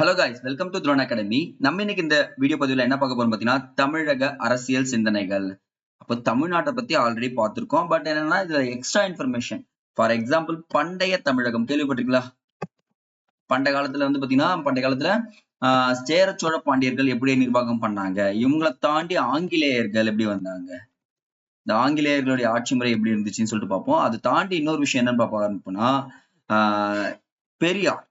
Hello guys welcome to throne academy நம்ம இன்னைக்கு இந்த வீடியோ பதிவில் என்ன பார்க்க போறோம் பார்த்தீங்கன்னா தமிழக அரசியல் சிந்தனைகள். அப்போ தமிழ்நாட்டை பத்தி ஆல்ரெடி பார்த்துருக்கோம். பட் என்னன்னா இதுல எக்ஸ்ட்ரா இன்ஃபர்மேஷன் ஃபார் எக்ஸாம்பிள் பண்டைய தமிழகம். கேள்விப்பட்டிருக்கீங்களா? பண்ட காலத்துல வந்து பாத்தீங்கன்னா பண்டைய காலத்துல ஆஹ் சேர சோழ பாண்டியர்கள் எப்படி நிர்வாகம் பண்ணாங்க? இவங்களை தாண்டி ஆங்கிலேயர்கள் எப்படி வந்தாங்க? இந்த ஆங்கிலேயர்களுடைய ஆட்சி முறை எப்படி இருந்துச்சுன்னு சொல்லிட்டு பார்ப்போம். அதை தாண்டி இன்னொரு விஷயம் என்னன்னு பார்ப்போம்னா ஆஹ் பெரியார்.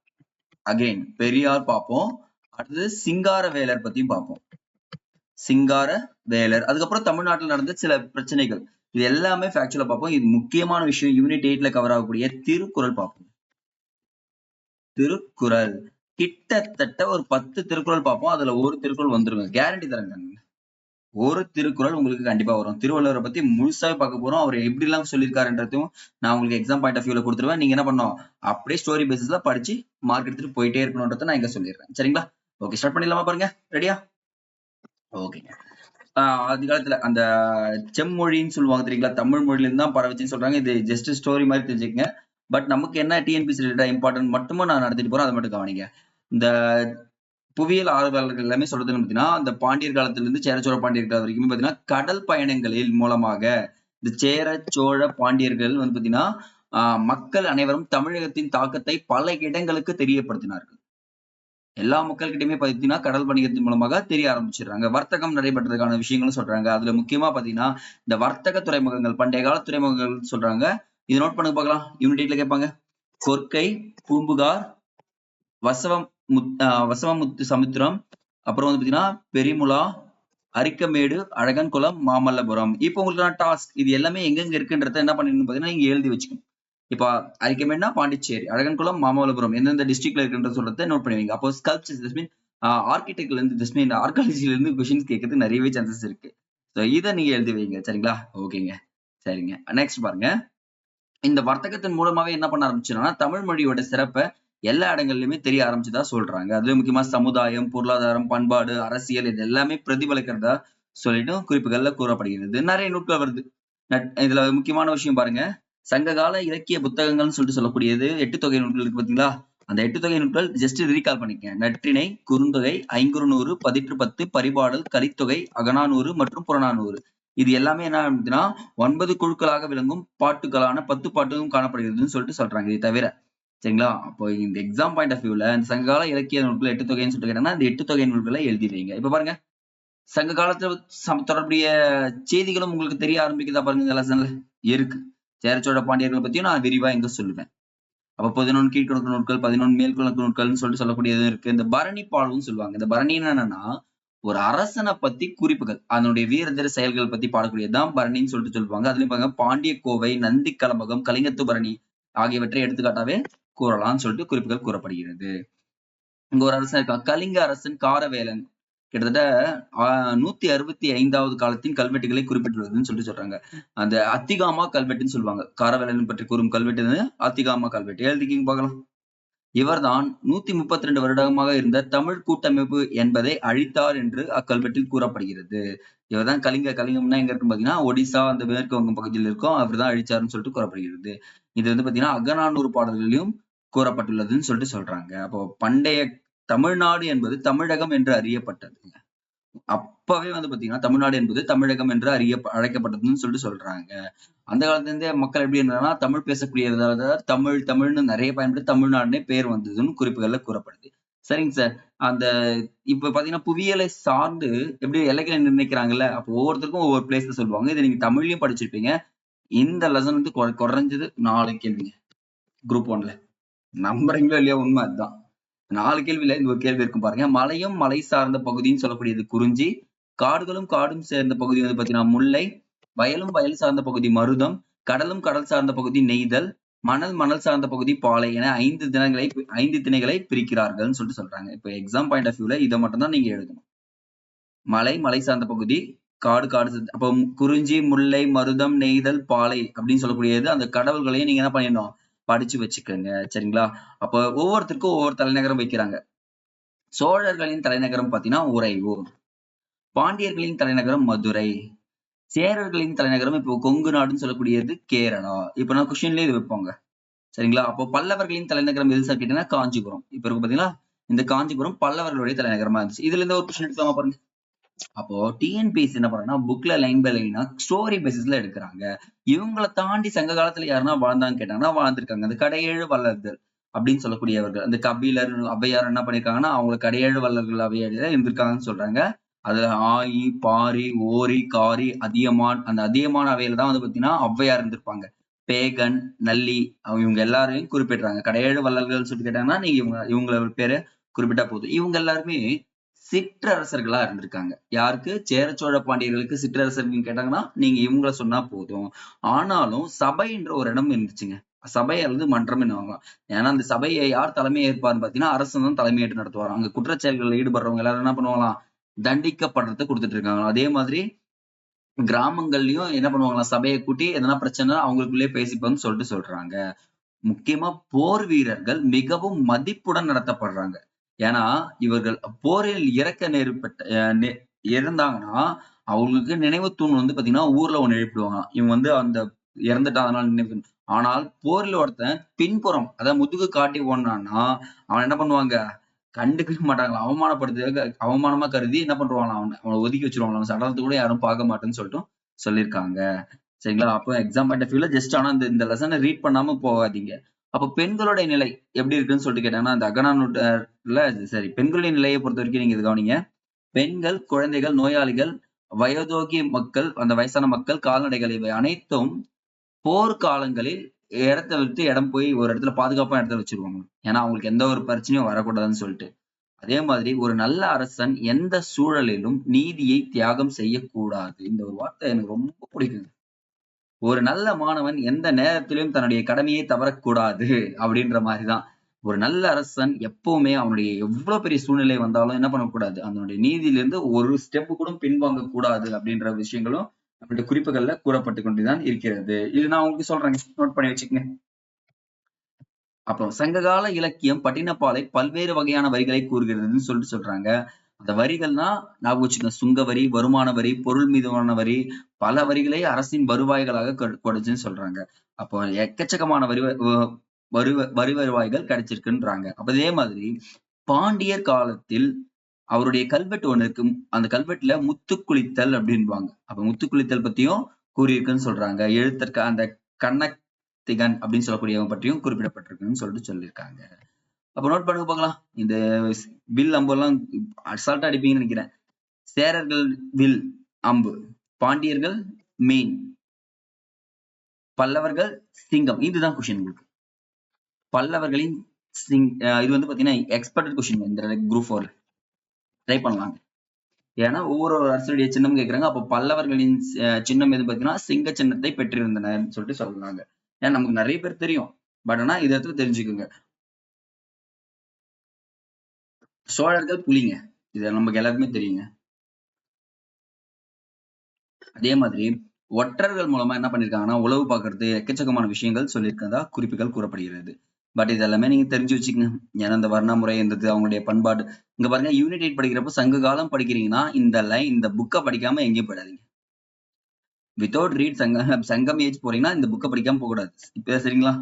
அகைன் பெரியார் பார்ப்போம். அடுத்தது சிங்கார வேலர் பத்தியும் பார்ப்போம். சிங்கார வேலர் அதுக்கப்புறம் தமிழ்நாட்டில் நடந்த சில பிரச்சனைகள். இது எல்லாமே ஃபேக்சுவலா பார்ப்போம். இது முக்கியமான விஷயம். யூனிட் எயிட்ல கவர் ஆகக்கூடிய திருக்குறள் பார்ப்போம். திருக்குறள். கிட்டத்தட்ட ஒரு பத்து திருக்குறள் பார்ப்போம். அதுல ஒரு திருக்குறள் வந்துருங்க. கேரண்டி தரங்க. ஒரு திருக்குறள் உங்களுக்கு கண்டிப்பா வரும். திருவள்ளுவரை பத்தி முழுசாவே பார்க்க போறோம். அவர் எப்படி எல்லாம் சொல்லியிருக்காருன்றதையும் நான் உங்களுக்கு எக்ஸாம் பாயிண்ட் ஆஃப் வியூல கொடுத்துருவேன். நீங்க என்ன பண்ணோம் அப்படியே ஸ்டோரி பேசிஸ்ல படிச்சு மார்க் எடுத்துட்டு போயிட்டே இருக்கணும்ன்றத நான் இங்க சொல்லிடுறேன். சரிங்களா? ஓகே ஸ்டார்ட் பண்ணிடலாமா பாருங்க. ரெடியா ஓகேங்க ஆதி காலத்துல அந்த செம்மொழின்னு சொல்லுவாங்க தெரியுங்களா? தமிழ் மொழியில இருந்து தான் பரவச்சுன்னு சொல்றாங்க. இது ஜஸ்ட் ஸ்டோரி மாதிரி தெரிஞ்சுக்கங்க. பட் நமக்கு என்ன டிஎன்பிசி ரிலேட்டடா இம்பார்ட்டன்ட் மட்டுமே நான் நடத்திட்டு போறேன். அதை மட்டும் கவனிங்க. இந்த புவியியல் ஆர்வலர்கள் எல்லாமே சொல்றதுன்னு பாத்தீங்கன்னா அந்த பாண்டியர் காலத்துல இருந்து சேர சோழ பாண்டியர் காலம் வரைக்கும் பாத்தீங்கன்னா கடல் பயணங்களில் மூலமாக இந்த சேர சோழ பாண்டியர்கள் வந்து பாத்தீங்கன்னா ஆஹ் மக்கள் அனைவரும் தமிழகத்தின் தாக்கத்தை பல இடங்களுக்கு தெரியப்படுத்தினார்கள். எல்லா மக்கள்கிட்டயுமே பாத்தீங்கன்னா கடல் வணிகத்தின் மூலமாக தெரிய ஆரம்பிச்சிடுறாங்க. வர்த்தகம் நடைபெற்றதுக்கான விஷயங்களும் சொல்றாங்க. அதுல முக்கியமா பாத்தீங்கன்னா இந்த வர்த்தக துறைமுகங்கள் பண்டைய கால துறைமுகங்கள் சொல்றாங்க. இது நோட் பண்ணுங்க பார்க்கலாம். யூனிட்ல கேட்பாங்க. கொற்கை பூம்புகார் வசவம் முத் வசவமுத்து சமுத்திரம். அப்புறம் வந்து பாத்தீங்கன்னா பெரிமுலா அரிக்கமேடு அழகன்குளம் மாமல்லபுரம். இப்போ உங்களுக்கு டாஸ்க் இது எல்லாமே எங்கெங்க இருக்குன்றத என்ன பண்ணிடணும் பாத்தீங்கன்னா நீங்க எழுதி வச்சுக்கணும். இப்போ அரிக்கமேடுனா பாண்டிச்சேரி அழகன்குளம் மாமல்லபுரம் எந்தெந்த டிஸ்ட்ரிக்ட்ல இருக்குன்றத சொல்றத நோட் பண்ணுவீங்க அப்போ ஸ்கல்ப்சர்ஸ் திஸ் மீன் ஆர்கிடெக்ட்ல இருந்து திஸ் மீன் ஆர்காலஜில இருந்து கொஸ்டின்ஸ் கேட்கறதுக்கு நிறையவே சான்சஸ் இருக்கு. ஸோ இதை நீங்க எழுதி வைங்க சரிங்களா? ஓகேங்க. சரிங்க. நெக்ஸ்ட் பாருங்க. இந்த வர்த்தகத்தின் மூலமாவே என்ன பண்ண ஆரம்பிச்சோம்னா தமிழ் மொழியோட சிறப்பை எல்லா இடங்கள்லயுமே தெரிய ஆரம்பிச்சுதா சொல்றாங்க. அதுவே முக்கியமா சமுதாயம் பொருளாதாரம் பண்பாடு அரசியல் இது எல்லாமே பிரதிபலிக்கிறதா சொல்லிட்டு குறிப்புகள்ல கூறப்படுகிறது. நிறைய நூட்கள் வருது. இதுல முக்கியமான விஷயம் பாருங்க. சங்ககால இலக்கிய புத்தகங்கள்னு சொல்லிட்டு சொல்லக்கூடியது எட்டு தொகை நூல்கள் இருக்கு பாத்தீங்களா? அந்த எட்டு தொகை நூல்கள் ஜஸ்ட் ரீகால் பண்ணிக்க நற்றிணை குறுந்தொகை ஐங்குறுநூறு பதிற்று பத்து பரிபாடல் கலித்தொகை அகநானூறு மற்றும் புறநானூறு. இது எல்லாமே என்ன அப்படின்னா ஒன்பது குழுக்களாக விளங்கும் பாட்டுகளான பத்து பாட்டுகளும் காணப்படுகிறதுன்னு சொல்லிட்டு சொல்றாங்க. இது தவிர சரிங்களா? அப்போ இந்த எக்ஸாம் பாயிண்ட் ஆஃப் வியூல இந்த சங்ககால இலக்கிய நூல்கள் எட்டு தொகைன்னு சொல்லிட்டு கேட்டாங்கன்னா இந்த எட்டு தொகை நூல்களை எழுதி வைங்க இப்ப பாருங்க. சங்க காலத்துல தொடர்புடைய செய்திகளும் உங்களுக்கு தெரிய ஆரம்பிக்குதா பாருங்க இந்த லெசன்ல இருக்கு. சேரச்சோட பாண்டியர்களை பத்தியும் நான் விரிவா இங்க சொல்லுவேன். அப்ப பதினொன்று கீழ்கணக்கு நூல்கள் பதினொன்று மேல்கணக்கு நூல்கள்னு சொல்லிட்டு சொல்லக்கூடியதும் இருக்கு. இந்த பரணி பாடல்னு சொல்லுவாங்க. இந்த பரணின்னு என்னன்னா ஒரு அரசனை பத்தி குறிப்புகள் அதனுடைய வீரதீர செயல்கள் பத்தி பாடக்கூடியதுதான் பரணின்னு சொல்லிட்டு சொல்லுவாங்க. அதுலயும் பாருங்க பாண்டிய கோவை நந்தி கலம்பகம் கலிங்கத்து பரணி ஆகியவற்றை எடுத்துக்காட்டாவே கூறலாம்னு சொல்லிட்டு குறிப்புகள் கூறப்படுகிறது. இங்க ஒரு அரசன் இருக்கா? கலிங்க அரசன் காரவேலன். கிட்டத்தட்ட நூத்தி அறுபத்தி ஐந்தாவது காலத்தின் கல்வெட்டுகளை குறிப்பிட்டுள்ளதுன்னு சொல்லிட்டு சொல்றாங்க. அந்த அத்திகாமா கல்வெட்டுன்னு சொல்லுவாங்க. காரவேலன் பற்றி கூறும் கல்வெட்டு அத்திகாமா கல்வெட்டு. எழுதிக்கிங்க பார்க்கலாம். இவர்தான் நூத்தி முப்பத்தி ரெண்டு வருடமாக இருந்த தமிழ் கூட்டமைப்பு என்பதை அழித்தார் என்று அக்கல்வெட்டில் கூறப்படுகிறது. இவர்தான் கலிங்க கலிங்கம்னா எங்க இருக்கும் பாத்தீங்கன்னா ஒடிசா அந்த மேற்கு வங்கம் பகுதியில் இருக்கும். அவர் தான் அழிச்சாருன்னு சொல்லிட்டு கூறப்படுகிறது. இது வந்து பாத்தீங்கன்னா அகநானூறு பாடல்களிலும் கூறப்பட்டுள்ளதுன்னு சொல்லிட்டு சொல்றாங்க. அப்போ பண்டைய தமிழ்நாடு என்பது தமிழகம் என்று அறியப்பட்டதுங்க அப்பவே வந்து பாத்தீங்கன்னா தமிழ்நாடு என்பது தமிழகம் என்று அறிய அழைக்கப்பட்டதுன்னு சொல்லிட்டு சொல்றாங்க. அந்த காலத்துல இருந்தே மக்கள் எப்படி இருந்தாங்கன்னா தமிழ் பேசக்கூடியதால தமிழ் தமிழ்னு நிறைய பயன்படுத்தி தமிழ்நாடுனே பேர் வந்ததுன்னு குறிப்புகள்ல கூறப்படுது. சரிங்க சார். அந்த இப்ப பாத்தீங்கன்னா புவியியலை சார்ந்து எப்படி எல்லைகளை நிர்ணயிக்கிறாங்கல்ல அப்போ ஒவ்வொருத்தருக்கும் ஒவ்வொரு பிளேஸ் சொல்லுவாங்க. இதை நீங்க தமிழ்லயும் படிச்சிருப்பீங்க. இந்த லெசன் வந்து குறைஞ்சது நாலு கேள்விங்க. குரூப் ஒன்ல நம்புறீங்களோ இல்லையா உண்மை அதுதான். நாலு கேள்வியில இந்த ஒரு கேள்வி இருக்கும் பாருங்க. மலையும் மலை சார்ந்த பகுதின்னு சொல்லக்கூடியது குறிஞ்சி. காடுகளும் காடும் சேர்ந்த பகுதி வந்து பாத்தீங்கன்னா முல்லை. வயலும் வயல் சார்ந்த பகுதி மருதம். கடலும் கடல் சார்ந்த பகுதி நெய்தல். மணல் மணல் சார்ந்த பகுதி பாலை என ஐந்து தினங்களை ஐந்து திணைகளை பிரிக்கிறார்கள்னு சொல்லிட்டு சொல்றாங்க. இப்போ எக்ஸாம் பாயிண்ட் ஆஃப் வியூல இதை மட்டும் தான் நீங்க எழுதணும். மலை மலை சார்ந்த பகுதி காடு காடு அப்போ குறிஞ்சி முல்லை மருதம் நெய்தல் பாலை அப்படின்னு சொல்லக்கூடியது அந்த கடவுள்களையும் நீங்க என்ன பண்ணிடணும்? படிச்சு வச்சுக்கோங்க. சரிங்களா? அப்ப ஒவ்வொருத்தருக்கும் ஒவ்வொரு தலைநகரம் வைக்கிறாங்க. சோழர்களின் தலைநகரம் பாத்தீங்கன்னா உறையூர் பாண்டியர்களின் தலைநகரம் மதுரை. சேரர்களின் தலைநகரம் இப்போ கொங்கு நாடுன்னு சொல்லக்கூடியது கேரளா. இப்ப நான் கொஸ்டின்லயே இது வைப்பாங்க. சரிங்களா? அப்போ பல்லவர்களின் தலைநகரம் எது சார் கேட்டீங்கன்னா காஞ்சிபுரம். இப்ப இருக்கு பாத்தீங்களா இந்த காஞ்சிபுரம் பல்லவர்களுடைய தலைநகரமா இருந்துச்சு. இதுல இருந்து ஒரு கொஸ்டின் எடுக்கலாமா பாருங்க. அப்போ டிஎன்பிஎஸ்சி என்ன பண்றாங்கன்னா புக்ல லைன் பை லைனா ஸ்டோரி பேசிஸ்ல எடுக்கிறாங்க. இவங்களை தாண்டி சங்க காலத்துல யாருன்னா வாழ்ந்தான்னு கேட்டாங்கன்னா வாழ்ந்திருக்காங்க. அந்த கடையேழு வல்லர்கள் அப்படின்னு சொல்லக்கூடியவர்கள் அந்த கபிலர் ஔவையார் என்ன பண்ணிருக்காங்கன்னா அவங்க கடையேழு வல்லர்கள் ஔவையார் இருந்திருக்காங்கன்னு சொல்றாங்க. அதுல ஆயி பாரி ஓரி காரி அதியமான் அந்த அதியமான் அவையில தான் வந்து பாத்தீங்கன்னா ஔவையார் இருந்திருப்பாங்க. பேகன் நல்லி அவங்க இவங்க எல்லாரையும் குறிப்பிடுறாங்க. கடையேழு வள்ளல்கள் சொல்லி கேட்டாங்கன்னா நீங்க இவங்க இவங்கள பேரு குறிப்பிட்டா போதும். இவங்க எல்லாருமே சிற்றரசர்களா இருந்திருக்காங்க. யாருக்கு? சேர சோழ பாண்டியர்களுக்கு சிற்றரசர்கள் கேட்டாங்கன்னா நீங்க இவங்கள சொன்னா போதும். ஆனாலும் சபைன்ற ஒரு இடம் இருந்துச்சுங்க. சபை அல்லது மன்றம் என்னவாங்க ஏன்னா அந்த சபையை யார் தலைமை ஏற்பார்னு பாத்தீங்கன்னா அரசு தான் தலைமையேற்று நடத்துவார் அங்க குற்றச்செயல்களில் ஈடுபடுறவங்க எல்லாரும் என்ன பண்ணுவாங்களாம்? தண்டிக்கப்படுறத கொடுத்துட்டு இருக்காங்க. அதே மாதிரி கிராமங்கள்லயும் என்ன பண்ணுவாங்களாம்? சபையை கூட்டி எதனா பிரச்சனை அவங்களுக்குள்ளே பேசிப்பாங்கன்னு சொல்லிட்டு சொல்றாங்க. முக்கியமா போர் வீரர்கள் மிகவும் மதிப்புடன் நடத்தப்படுறாங்க. ஏன்னா இவர்கள் போரில் இறக்க நேர்பட்ட இறந்தாங்கன்னா அவங்களுக்கு நினைவு தூண் வந்து பாத்தீங்கன்னா ஊர்ல ஒண்ணு எழுப்பிடுவாங்க. இவன் வந்து அந்த இறந்துட்டா அதனால நினைவு ஆனால் போர்ல ஒருத்தன் பின்புறம் அதாவது முதுகு காட்டி ஓடினான்னா அவன் என்ன பண்ணுவாங்க? கண்டுக்க மாட்டாங்களா? அவமானப்படுத்த அவமானமா கருதி என்ன பண்றாங்களாம் அவன் அவனை ஒதுக்கி வச்சிருவாங்களா அவன் சடலத்தை கூட யாரும் பார்க்க மாட்டேன்னு சொல்லிட்டு சொல்லியிருக்காங்க. சரிங்களா? அப்போ எக்ஸாம் பாயிண்ட் ஆஃப் வியூல ஜஸ்ட் ஆனா இந்த இந்த லெசனை ரீட் பண்ணாம போகாதீங்க. அப்போ பெண்களுடைய நிலை எப்படி இருக்குன்னு சொல்லிட்டு கேட்டாங்கன்னா அந்த அகனானூட்ல சரி பெண்களுடைய நிலையை பொறுத்த வரைக்கும் நீங்க இது கவனிங்க. பெண்கள் குழந்தைகள் நோயாளிகள் வயோதோகிய மக்கள் அந்த வயசான மக்கள் கால்நடைகள் இவை அனைத்தும் போர்க்காலங்களில் இடத்த விட்டு இடம் போய் ஒரு இடத்துல பாதுகாப்பான இடத்துல வச்சிருவாங்க. ஏன்னா அவங்களுக்கு எந்த ஒரு பிரச்சனையும் வரக்கூடாதுன்னு சொல்லிட்டு. அதே மாதிரி ஒரு நல்ல அரசன் எந்த சூழலிலும் நீதியை தியாகம் செய்யக்கூடாது. இந்த ஒரு வார்த்தை எனக்கு ரொம்ப பிடிக்குங்க. ஒரு நல்ல மாணவன் எந்த நேரத்திலும் தன்னுடைய கடமையை தவறக்கூடாது அப்படின்ற மாதிரிதான். ஒரு நல்ல அரசன் எப்பவுமே அவனுடைய எவ்வளவு பெரிய சூழ்நிலை வந்தாலும் என்ன பண்ணக்கூடாது? அதனுடைய நீதியிலிருந்து ஒரு ஸ்டெப் கூட பின்வாங்க கூடாது அப்படின்ற விஷயங்களும் நம்மளுடைய குறிப்புகள்ல கூறப்பட்டு கொண்டுதான் இருக்கிறது. இது நான் உங்களுக்கு சொல்றேங்க. நோட் பண்ணி வச்சுக்கங்க. அப்புறம் சங்ககால இலக்கியம் பட்டினப்பாலை பல்வேறு வகையான வரிகளை கூறுகிறதுன்னு சொல்லிட்டு சொல்றாங்க. அந்த வரிகள்னா ஞாபகம் வச்சுக்கோங்க சுங்க வரி வருமான வரி பொருள் மீதான வரி பல வரிகளை அரசின் வருவாய்களாக கொடுச்சுன்னு சொல்றாங்க. அப்போ எக்கச்சக்கமான வரி வரி வரி வருவாய்கள் கிடைச்சிருக்குன்றாங்க. அப்ப இதே மாதிரி பாண்டியர் காலத்தில் அவருடைய கல்வெட்டு ஒண்ணு இருக்கு. அந்த கல்வெட்டுல முத்து குளித்தல் அப்படின்வாங்க அப்ப முத்து குளித்தல் பத்தியும் கூறியிருக்குன்னு சொல்றாங்க. எழுத்தற்க அந்த கண்ணத்திகன் அப்படின்னு சொல்லக்கூடியவங்க பற்றியும் குறிப்பிடப்பட்டிருக்குன்னு சொல்லிட்டு சொல்லியிருக்காங்க. அப்ப நோட் பண்ணுங்க பார்க்கலாம். இந்த வில் அம்பு எல்லாம் அசால்ட்டா அடிப்பீங்கன்னு நினைக்கிறேன். சேரர்கள் வில் அம்பு பாண்டியர்கள் மீன் பல்லவர்கள் சிங்கம். இதுதான் கொஸ்டின் உங்களுக்கு. பல்லவர்களின் சிங் இது வந்து பாத்தீங்கன்னா எக்ஸ்பர்டட் கொஸ்டின் இந்த குரூப் ஃபோர்ல ட்ரை பண்ணலாம். ஏன்னா ஒவ்வொரு அரசுடைய சின்னம் கேட்கறாங்க அப்போ பல்லவர்களின் சின்னம் எது பார்த்தீங்கன்னா சிங்க சின்னத்தை பெற்றிருந்தனர் சொல்லிட்டு சொல்றாங்க. ஏன்னா நமக்கு நிறைய பேர் தெரியும். பட் ஆனா இதை தெரிஞ்சுக்கோங்க. சோழர்கள் புலிங்க. இது நமக்கு எல்லாருக்குமே தெரியுங்க. அதே மாதிரி ஒற்றர்கள் மூலமா என்ன பண்ணிருக்காங்கன்னா உளவு பார்க்கறது எக்கச்சக்கமான விஷயங்கள் சொல்லியிருக்கதா குறிப்புகள் கூறப்படுகிறது. பட் இது எல்லாமே நீங்க தெரிஞ்சு வச்சுக்கங்க. ஏன்னா இந்த வர்ணமுறை இருந்தது அவங்களுடைய பண்பாடு. இங்க பாருங்க யூனிட் எயிட் படிக்கிறப்ப சங்க காலம் படிக்கிறீங்கன்னா இந்த லைன் இந்த புக்கை படிக்காம எங்கேயும் போயிடாதீங்க. வித்தவுட் ரீட் சங்க சங்கம் ஏஜ் போறீங்கன்னா இந்த புக்கை படிக்காம போக கூடாது இப்ப சரிங்களா?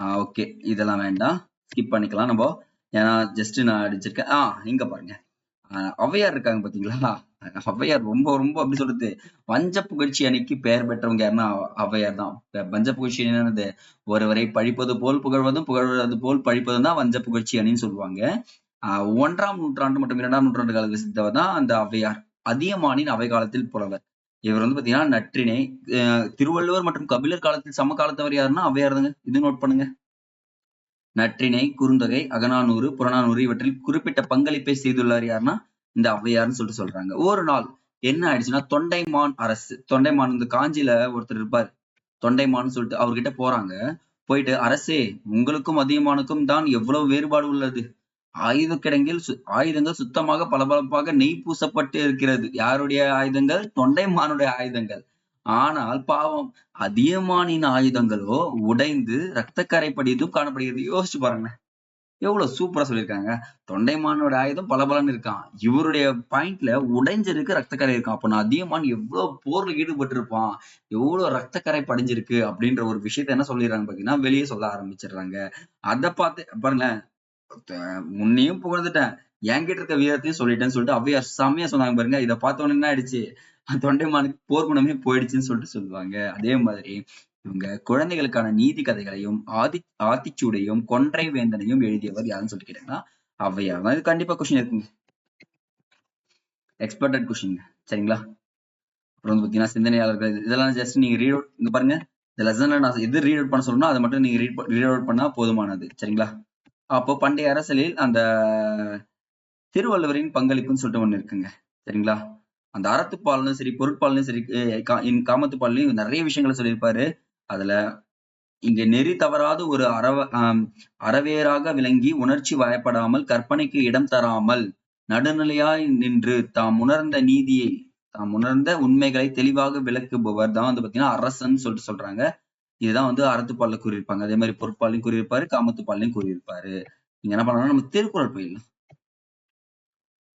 ஆஹ் ஓகே இதெல்லாம் வேண்டாம். ஸ்கிப் பண்ணிக்கலாம். நம்ம ஏன்னா ஜஸ்ட் நான் அடிச்சிருக்கேன். ஆஹ் இங்க பாருங்க. ஔவையார் இருக்காங்க பாத்தீங்களா? ஔவையார் ரொம்ப ரொம்ப அப்படி சொல்றது. வஞ்ச புகழ்ச்சி அணிக்கு பெயர் பெற்றவங்க யாருன்னா ஔவையார் தான். வஞ்ச புகழ்ச்சி என்னது? ஒருவரை பழிப்பது போல் புகழ்வதும் புகழ்வது போல் பழிப்பதும் தான் வஞ்ச புகழ்ச்சி அணின்னு சொல்லுவாங்க. ஆஹ் ஒன்றாம் நூற்றாண்டு மற்றும் இரண்டாம் நூற்றாண்டு காலத்தில் சித்தவர் தான் அந்த ஔவையார். அதியமானின் அவை காலத்தில் புலவர். இவர் வந்து பாத்தீங்கன்னா நற்றினை திருவள்ளுவர் மற்றும் கபிலர் காலத்தில் சம காலத்தவர் யாருன்னா ஔவையார் தாங்க. இது நோட் பண்ணுங்க. நற்றினை குறுந்தொகை அகநானூறு புறநானூறு இவற்றில் குறிப்பிட்ட பங்களிப்பை செய்துள்ளார் யாருன்னா இந்த ஔவையார்னு சொல்லிட்டு சொல்றாங்க. ஒரு நாள் என்ன ஆயிடுச்சுன்னா தொண்டைமான் அரசு தொண்டைமான் இந்த காஞ்சியில ஒருத்தர் இருப்பார். தொண்டைமான் சொல்லிட்டு அவர்கிட்ட போறாங்க. போயிட்டு அரசே உங்களுக்கும் அதிகமானுக்கும் தான் எவ்வளவு வேறுபாடு உள்ளது? ஆயுத கிடங்கில் ஆயுதங்கள் சுத்தமாக பளபளப்பாக நெய் பூசப்பட்டு இருக்கிறது. யாருடைய ஆயுதங்கள்? தொண்டைமானுடைய ஆயுதங்கள். ஆனால் பாவம் அதியமானின் ஆயுதங்களோ உடைந்து ரத்தக்கரை படியதும் காணப்படுகிறது. யோசிச்சு பாருங்களேன். எவ்வளவு சூப்பரா சொல்லியிருக்காங்க. தொண்டைமானோட ஆயுதம் பலபலன்னு இருக்கான். இவருடைய பாயிண்ட்ல உடைஞ்சிருக்கு ரத்தக்கரை இருக்கான். அப்ப நான் அதியமான் எவ்வளவு போர்ல ஈடுபட்டு இருப்பான் எவ்வளவு ரத்தக்கரை படிஞ்சிருக்கு அப்படின்ற ஒரு விஷயத்த என்ன சொல்லிடுறாங்க பாத்தீங்கன்னா வெளியே சொல்ல ஆரம்பிச்சிடுறாங்க. அதை பார்த்து பாருங்களேன். முன்னையும் புகழ்ந்துட்டேன். என்கிட்ட இருக்க வீரத்தையும் சொல்லிட்டேன்னு சொல்லிட்டு அவ்வையார் செம்மையா சொன்னாங்க பாருங்க. இதை பார்த்த உடனே என்ன ஆயிடுச்சு? தொண்டைமானுக்கு போர் குணமே போயிடுச்சுன்னு சொல்லிட்டு சொல்லுவாங்க. அதே மாதிரி இவங்க குழந்தைகளுக்கான நீதி கதைகளையும் ஆதி ஆத்திச்சூடையும் கொன்றை வேந்தனையும் எழுதியவர் யாருன்னு சொல்லி கேட்டாங்கன்னா ஔவையார் இது கண்டிப்பா கொஸ்டின் இருக்குங்க. எக்ஸ்பர்டட் கொஸ்டின் சரிங்களா? அப்புறம் வந்து பாத்தீங்கன்னா சிந்தனையாளர்கள் இதெல்லாம் ஜஸ்ட் நீங்க ரீட் அவுட் இங்க பாருங்க. இந்த லெசன்ல நான் எது ரீட் அவுட் பண்ண சொல்லணும் அதை மட்டும் நீங்க ரீட் ரீட் அவுட் பண்ணா போதுமானது. சரிங்களா? அப்போ பண்டைய அரசியலில் அந்த திருவள்ளுவரின் பங்களிப்புன்னு சொல்லிட்டு ஒண்ணு இருக்குங்க. சரிங்களா? அந்த அறத்துப்பாலும் சரி பொருட்பாலும் சரி காமத்துப்பாலையும் நிறைய விஷயங்களை சொல்லியிருப்பாரு. அதுல இங்க நெறி தவறாத ஒரு அறவ அறவேராக விளங்கி உணர்ச்சி வயப்படாமல் கற்பனைக்கு இடம் தராமல் நடுநிலையாய் நின்று தாம் உணர்ந்த நீதியை தாம் உணர்ந்த உண்மைகளை தெளிவாக விளக்குபவர் தான் வந்து பாத்தீங்கன்னா அரசன் சொல்லிட்டு சொல்றாங்க. இதுதான் வந்து அறத்துப்பாலில் கூறியிருப்பாங்க. அதே மாதிரி பொருட்பாலையும் கூறியிருப்பாரு காமத்துப்பாலையும் கூறியிருப்பாரு. நீங்க என்ன பண்ணலாம் நம்ம திருக்குறள் போயிடலாம்.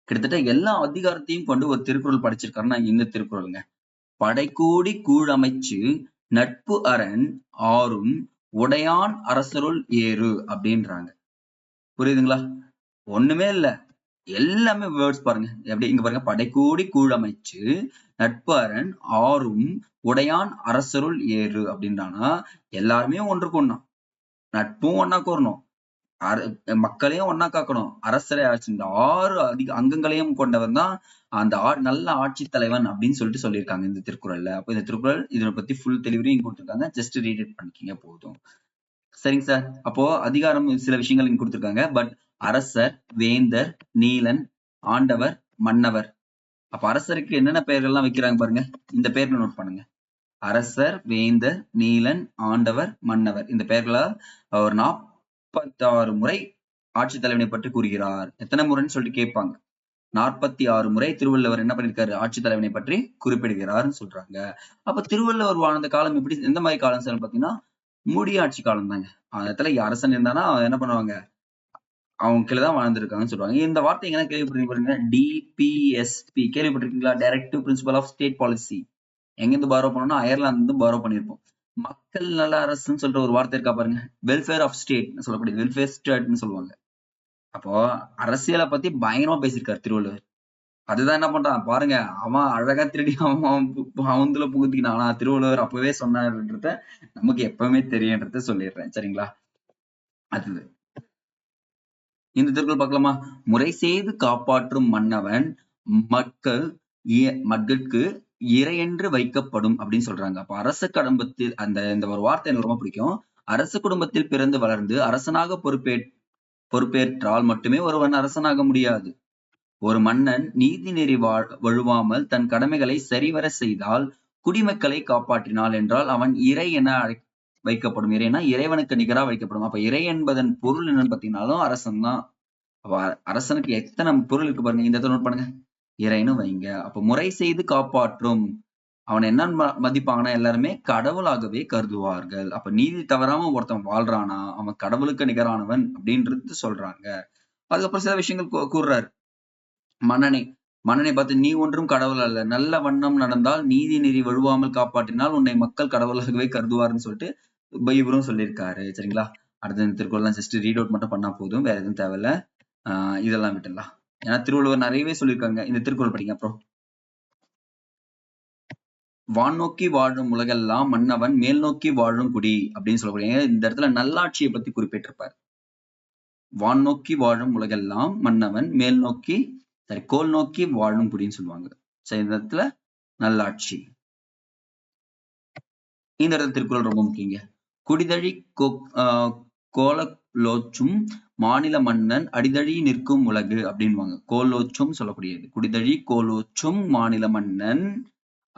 கிட்டத்தட்ட எல்லா அதிகாரத்தையும் கொண்டு ஒரு திருக்குறள் படிச்சிருக்காருன்னா இந்த திருக்குறளுங்க? படைக்கூடி கூழமைச்சு நட்பு அரண் ஆறும் உடையான் அரசருள் ஏறு அப்படின்றாங்க. புரியுதுங்களா? ஒண்ணுமே இல்ல. எல்லாமே வேர்ட்ஸ் பாருங்க. எப்படி? இங்க பாருங்க. படைக்கூடி கூழமைச்சு நட்பு அரண் ஆறும் உடையான் அரசருள் ஏறு அப்படின்றாங்கன்னா எல்லாருமே ஒன்று கூடணும் நட்பும் ஒன்னா கூறணும் மக்களையும் ஒன்னா காக்கணும். அரசரை ஆட்சி இந்த ஆறு அதிக அங்கங்களையும் கொண்டவர் தான் அந்த ஆ நல்ல ஆட்சி தலைவன் அப்படின்னு சொல்லிட்டு சொல்லியிருக்காங்க இந்த திருக்குறள்ல. அப்போ இந்த திருக்குறள் இதனை பத்தி ஃபுல் தெளிவரையும் கொடுத்துருக்காங்க. ஜஸ்ட் ரீட் பண்ணிக்கிங்க போதும். சரிங்க சார். அப்போ அதிகாரம் சில விஷயங்கள் இங்க கொடுத்துருக்காங்க. பட் அரசர் வேந்தர் நீலன் ஆண்டவர் மன்னவர். அப்ப அரசருக்கு என்னென்ன பெயர்கள்லாம் வைக்கிறாங்க பாருங்க. இந்த பேர்ல நோட் பண்ணுங்க. அரசர் வேந்தர் நீலன் ஆண்டவர் மன்னவர். இந்த பெயர்களா? ஒரு நாப் நாற்பத்தாறு முறை ஆட்சி தலைவனை பற்றி கூறுகிறார். எத்தனை முறைன்னு சொல்லிட்டு கேட்பாங்க. நாற்பத்தி ஆறு முறை திருவள்ளுவர் என்ன பண்ணிருக்காரு ஆட்சி தலைவனை பற்றி குறிப்பிடுகிறார்னு சொல்றாங்க. அப்ப திருவள்ளுவர் வாழ்ந்த காலம் எப்படி எந்த மாதிரி காலம் சார் பாத்தீங்கன்னா முடியாட்சி காலம் தாங்க. அந்த இடத்துல அரசன் இருந்தானா என்ன பண்ணுவாங்க? அவங்க கீழதான் வாழ்ந்திருக்காங்கன்னு சொல்லுவாங்க இந்த வார்த்தை என்ன கேள்விப்பட்டிருக்கீங்க? டிபிஎஸ்பி கேள்விப்பட்டிருக்கீங்களா? Directive principle of state policy எங்க இருந்து பாரோ பண்ணோம்னா அயர்லாந்து பாரோ பண்ணிருப்போம் மக்கள் நல அரசுன்னு சொல்ற ஒரு வார்த்தை இருக்கா பாருங்க. வெல்ஃபேர் ஆஃப் ஸ்டேட் சொல்லக்கூடிய வெல்ஃபேர் ஸ்டேட்னு சொல்லுவாங்க. அப்போ அரசியலை பத்தி பயங்கரமா பேசியிருக்காரு திருவள்ளுவர். அதுதான் என்ன பண்றான்? பாருங்க அவன் அழகா திருடி அவன் அவந்துல புகுத்திக்கினான் ஆனா திருவள்ளுவர் அப்பவே சொன்னார்ன்றத நமக்கு எப்பவுமே தெரியுன்றத சொல்லிடுறேன். சரிங்களா? அது இந்த திருக்குறள் பார்க்கலாமா? முறை செய்து காப்பாற்றும் மன்னவன் மக்கள் மக்களுக்கு இறையென்று வைக்கப்படும் அப்படின்னு சொல்றாங்க. அப்ப அரச கடம்பத்தில் அந்த இந்த ஒரு வார்த்தை எனக்கு ரொம்ப பிடிக்கும். அரச குடும்பத்தில் பிறந்து வளர்ந்து அரசனாக பொறுப்பே பொறுப்பேற்றால் மட்டுமே ஒருவன் அரசனாக முடியாது. ஒரு மன்னன் நீதி நெறி வழுவாமல் தன் கடமைகளை சரிவர செய்தால் குடிமக்களை காப்பாற்றினாள் என்றால் அவன் இறை என அழை வைக்கப்படும். இறைனா இறைவனுக்கு நிகரா வைக்கப்படும். அப்ப இறை என்பதன் பொருள் என்னன்னு பார்த்தீங்கன்னாலும் அரசன் தான். அரசனுக்கு எத்தனை பொருள் இருக்கு பாருங்க. இந்த நோட் பண்ணுங்க. இறைன்னு வைங்க. அப்ப முறை செய்து காப்பாற்றும். அவன் என்ன மதிப்பாங்கன்னா எல்லாருமே கடவுளாகவே கருதுவார்கள். அப்ப நீதி தவறாம ஒருத்தன் வாழ்றானா அவன் கடவுளுக்கு நிகரானவன் அப்படின்றது சொல்றாங்க. அதுக்கப்புறம் சில விஷயங்கள் கூறுறாரு. மன்னனை மன்னனை பார்த்து நீ ஒன்றும் கடவுள் அல்ல. நல்ல வண்ணம் நடந்தால் நீதி நெறி வழுவாமல் காப்பாற்றினால் உன்னை மக்கள் கடவுளாகவே கருதுவார்னு சொல்லிட்டு பைபரும் சொல்லியிருக்காரு. சரிங்களா? அடுத்த திருக்குறள் ஜஸ்ட் ரீட் அவுட் மட்டும் பண்ணா போதும். வேற எதுவும் தேவையில்ல. ஆஹ் இதெல்லாம் விட்டுலாம் ஏன்னா திருவள்ளுவர் நிறையவே சொல்லியிருக்காங்க. இந்த திருக்குறள் படிங்க அப்புறம் வான் நோக்கி வாழும் உலகெல்லாம் மன்னவன் மேல் நோக்கி வாழும் குடி அப்படின்னு சொல்லக்கூடிய இந்த இடத்துல நல்லாட்சியை பத்தி குறிப்பிட்டிருப்பார். வான் நோக்கி வாழும் உலகெல்லாம் மன்னவன் மேல் நோக்கி சரி கோல் நோக்கி வாழும் குடின்னு சொல்லுவாங்க. சரி இந்த இடத்துல நல்லாட்சி. இந்த இடத்துல திருக்குறள் ரொம்ப முக்கியங்க. குடிதழி கோ கோல லோச்சும் மாநில மன்னன் அடிதழி நிற்கும் உலகு அப்படின்வாங்க கோலோச்சும் சொல்லக்கூடியது. குடிதழி கோலோச்சும் மாநில மன்னன்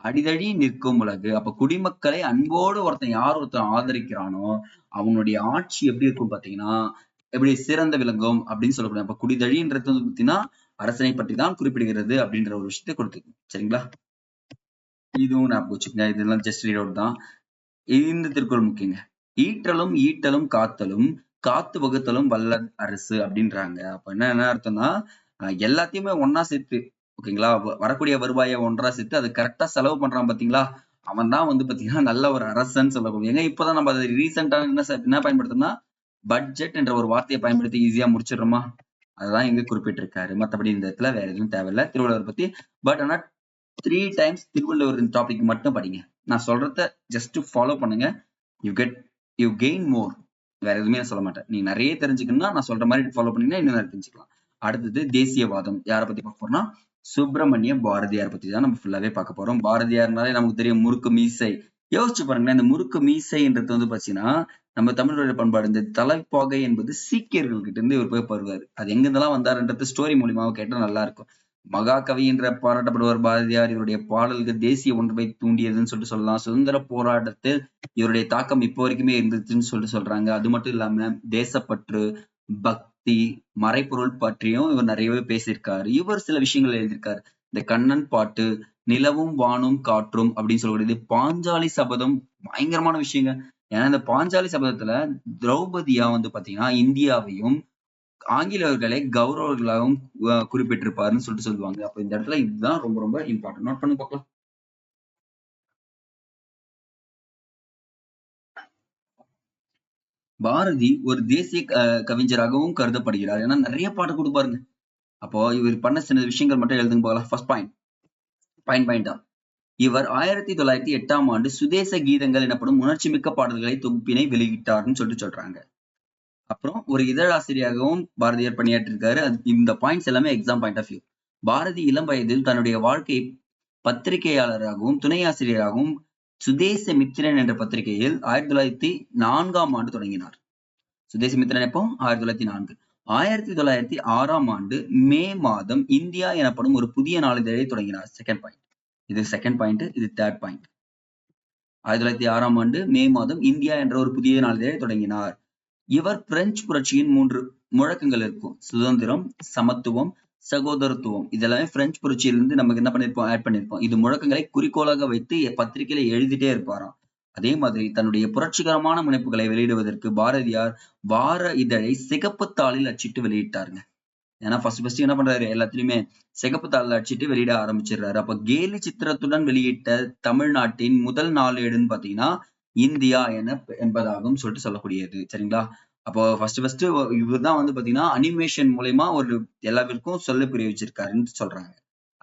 அடிதழி நிற்கும் உலகு. அப்ப குடிமக்களை அன்போடு ஒருத்தன் யார் ஒருத்தன் ஆதரிக்கிறானோ அவனுடைய ஆட்சி எப்படி இருக்கும் பாத்தீங்கன்னா எப்படி சிறந்த விளங்கும் அப்படின்னு சொல்லக்கூடிய அப்ப குடிதழின்றது வந்து பாத்தீங்கன்னா அரசனை பற்றி தான் குறிப்பிடுகிறது அப்படின்ற ஒரு விஷயத்தை கொடுத்துருக்கோம் சரிங்களா? இதுவும் ஞாபகம் வச்சுக்கோங்க. இதெல்லாம் ஜஸ்ட் ரீட் அவுட் தான். இந்த திருக்குறள் முக்கியங்க. ஈற்றலும் ஈட்டலும் காத்தலும் காத்து வகுத்தலும் வல்ல அரசு அப்படின்றாங்க. அப்ப என்ன என்ன அர்த்தம்னா எல்லாத்தையுமே ஒன்னா சேர்த்து ஓகேங்களா? வரக்கூடிய வருவாயை ஒன்றா சேர்த்து அது கரெக்டா செலவு பண்றான் பாத்தீங்களா? அவன் தான் வந்து பாத்தீங்கன்னா நல்ல ஒரு அரசன் சொல்லக்கூடிய ஏங்க இப்பதான் நம்ம அதை ரீசெண்டா என்ன என்ன பயன்படுத்தணும்னா பட்ஜெட் என்ற ஒரு வார்த்தையை பயன்படுத்தி ஈஸியா முடிச்சிடுறோமா? அதுதான் எங்க குறிப்பிட்டிருக்காரு. மத்தபடி இந்த இடத்துல வேற எதுவும் தேவையில்ல. திருவள்ளுவர் பத்தி பட் ஆனா த்ரீ டைம்ஸ் திருவள்ளுவர் டாபிக் மட்டும் படிங்க. நான் சொல்றத ஜஸ்ட் ஃபாலோ பண்ணுங்க. You get you gain more வேற எதுவுமே நான் சொல்ல மாட்டேன். நீ நிறைய தெரிஞ்சுக்கணும்னா நான் சொல்ற மாதிரி ஃபாலோ பண்ணீங்கன்னா இன்னும் நிறைய தெரிஞ்சுக்கலாம். அடுத்தது தேசியவாதம். யாரை பத்தி பார்க்க போறோம்னா சுப்பிரமணிய பாரதியார் பத்தி தான் நம்ம ஃபுல்லாவே பார்க்க போறோம். பாரதியார்னாலே நமக்கு தெரியும் முறுக்கு மீசை. யோசிச்சு பாருங்களேன் இந்த முறுக்கு மீசைன்றது வந்து பாத்தீங்கன்னா நம்ம தமிழருடைய பண்பாடு இந்த தலைப்பாகை என்பது சீக்கியர்கள் கிட்ட இருந்து இவர் போய் பருவாரு அது எங்கிருந்தெல்லாம் வந்தாருன்றது ஸ்டோரி மூலியமாக கேட்டால் நல்லா இருக்கும். மகாகவி என்ற பாராட்டப்படுவர் பாரதியார் இவருடைய பாடல்கள் தேசிய ஒன்றை தூண்டியதுன்னு சொல்லிட்டு சொல்லலாம். சுதந்திர போராட்டத்தில் இவருடைய தாக்கம் இப்போ வரைக்குமே இருந்துச்சுன்னு சொல்லிட்டு சொல்றாங்க. அது மட்டும் இல்லாம தேசப்பற்று பக்தி மறைப்பொருள் பற்றியும் இவர் நிறையவே பேசியிருக்காரு. இவர் சில விஷயங்கள் எழுதியிருக்காரு. இந்த கண்ணன் பாட்டு நிலவும் வானும் காற்றும் அப்படின்னு சொல்லக்கூடியது பாஞ்சாலி சபதம் பயங்கரமான விஷயங்க. ஏன்னா இந்த பாஞ்சாலி சபதத்துல திரௌபதியா வந்து பாத்தீங்கன்னா இந்தியாவையும் ஆங்கிலேயர்களை கௌரவர்களாகவும் குறிப்பிட்டிருப்பாருன்னு சொல்லிட்டு சொல்லுவாங்க. அப்ப இந்த இடத்துல இதுதான் ரொம்ப ரொம்ப இம்பார்ட்டன்ட் நோட் பண்ணி பார்க்கலாம். பாரதி ஒரு தேசிய கவிஞராகவும் கருதப்படுகிறார். ஏன்னா நிறைய பாட்டு கொடுப்பாருங்க அப்போ இவர் பண்ண சில விஷயங்கள் மட்டும் எழுதுங்க போகலாம் ஃபர்ஸ்ட் பாயிண்ட் பாயிண்ட் பாயிண்டா இவர் ஆயிரத்தி தொள்ளாயிரத்தி எட்டாம் ஆண்டு சுதேச கீதங்கள் எனப்படும் உணர்ச்சி மிக்க பாடல்களை தொகுப்பினை வெளியிட்டார்னு சொல்லிட்டு சொல்றாங்க. அப்புறம் ஒரு இதழாசிரியராகவும் பாரதியார் பணியாற்றிருக்காரு. இந்த பாயிண்ட்ஸ் எல்லாமே exam point of view Bharathi இளம் வயதில் தன்னுடைய வாழ்க்கை பத்திரிகையாளராகவும் துணை ஆசிரியராகவும் சுதேச மித்திரன் என்ற பத்திரிகையில் ஆயிரத்தி தொள்ளாயிரத்தி நான்காம் ஆண்டு தொடங்கினார். சுதேச மித்திரன் எப்போ? ஆயிரத்தி தொள்ளாயிரத்தி நான்கு. ஆயிரத்தி தொள்ளாயிரத்தி ஆறாம் ஆண்டு மே மாதம் இந்தியா எனப்படும் ஒரு புதிய நாளிதழை தொடங்கினார். செகண்ட் பாயிண்ட் இது செகண்ட் பாயிண்ட் இது தேர்ட் பாயிண்ட் ஆயிரத்தி தொள்ளாயிரத்தி ஆறாம் ஆண்டு மே மாதம் இந்தியா என்ற ஒரு புதிய நாளிதழை தொடங்கினார். இவர் பிரெஞ்சு புரட்சியின் மூன்று முழக்கங்கள் இருக்கும். சுதந்திரம் சமத்துவம் சகோதரத்துவம். இதெல்லாமே பிரெஞ்சு புரட்சியிலிருந்து நமக்கு என்ன பண்ணிருப்போம்? ஆட் பண்ணிருப்போம். இது முழக்கங்களை குறிக்கோளாக வைத்து பத்திரிகையில எழுதிட்டே இருப்பாராம். அதே மாதிரி தன்னுடைய புரட்சிகரமான முனைப்புகளை வெளியிடுவதற்கு பாரதியார் வார இதழை சிகப்பு தாளில் அச்சிட்டு வெளியிட்டாருங்க. ஏன்னா ஃபர்ஸ்ட் ஃபர்ஸ்ட் என்ன பண்றாரு? எல்லாத்துலயுமே சிகப்பு தாளில் அச்சிட்டு வெளியிட ஆரம்பிச்சிடுறாரு. அப்ப கேலி சித்திரத்துடன் வெளியிட்ட தமிழ்நாட்டின் முதல் நாளேடுன்னு பாத்தீங்கன்னா இந்தியா என என்பதாகவும் சொல்லிட்டு சொல்லக்கூடியது. சரிங்களா? அப்போ ஃபர்ஸ்ட் ஃபர்ஸ்ட் இவர் தான் வந்து பாத்தீங்கன்னா அனிமேஷன் மூலயமா ஒரு எல்லாருக்கும் சொல்ல புரிய வச்சிருக்காருன்னு சொல்றாங்க.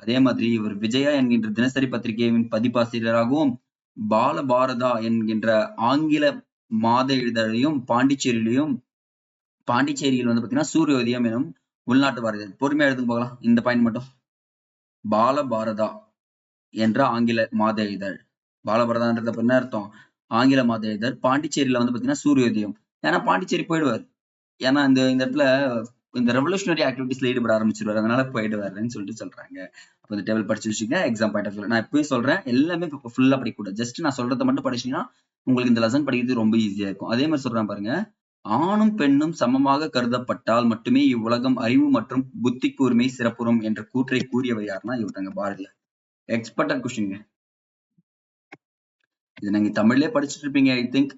அதே மாதிரி இவர் விஜயா என்கின்ற தினசரி பத்திரிகையின் பதிப்பாசிரியராகவும் பால பாரதா என்கின்ற ஆங்கில மாத இதழையும் பாண்டிச்சேரியிலையும் பாண்டிச்சேரியில் வந்து பாத்தீங்கன்னா சூரியோதயம் எனும் உள்நாட்டு பாரதி பொறுமையா எடுத்து போகலாம் இந்த பாயிண்ட் மட்டும். பாலபாரதா என்ற ஆங்கில மாத இதழ் பாலபாரதான்றது என்ன அர்த்தம்? ஆங்கில மாத இதழ் பாண்டிச்சேரியில வந்து பாத்தீங்கன்னா சூரியோதயம். ஏன்னா பாண்டிச்சேரி போயிடுவார். ஏன்னா இந்த இந்த இடத்துல இந்த ரெவல்யூஷனரி ஆக்டிவிட்டிஸ்ல ஈடுபட ஆரம்பிச்சிருவாரு. அதனால போயிடுவாருன்னு சொல்லிட்டு சொல்றாங்க. அப்போ இந்த டேபிள் படிச்சு வச்சுக்கோங்க எக்ஸாம் பாயிண்ட் ஆஃப் நான் எப்பயும் சொல்றேன் எல்லாமே இப்போ ஃபுல்லா படிக்கக்கூடாது. ஜஸ்ட் நான் சொல்றதை மட்டும் படிச்சீங்கன்னா உங்களுக்கு இந்த லெசன் படிக்கிறது ரொம்ப ஈஸியா இருக்கும். அதே மாதிரி சொல்றேன் பாருங்க ஆணும் பெண்ணும் சமமாக கருதப்பட்டால் மட்டுமே இவ்வுலகம் அறிவு மற்றும் புத்தி கூர்மை சிறப்புறும் என்ற கூற்றை கூறியவர் யாருன்னா இவருங்க பாரதியார். எக்ஸ்பர்டட் கொஸ்டின்ங்க இது நீங்க தமிழ்லயே படிச்சுட்டு இருப்பீங்க ஐ திங்க்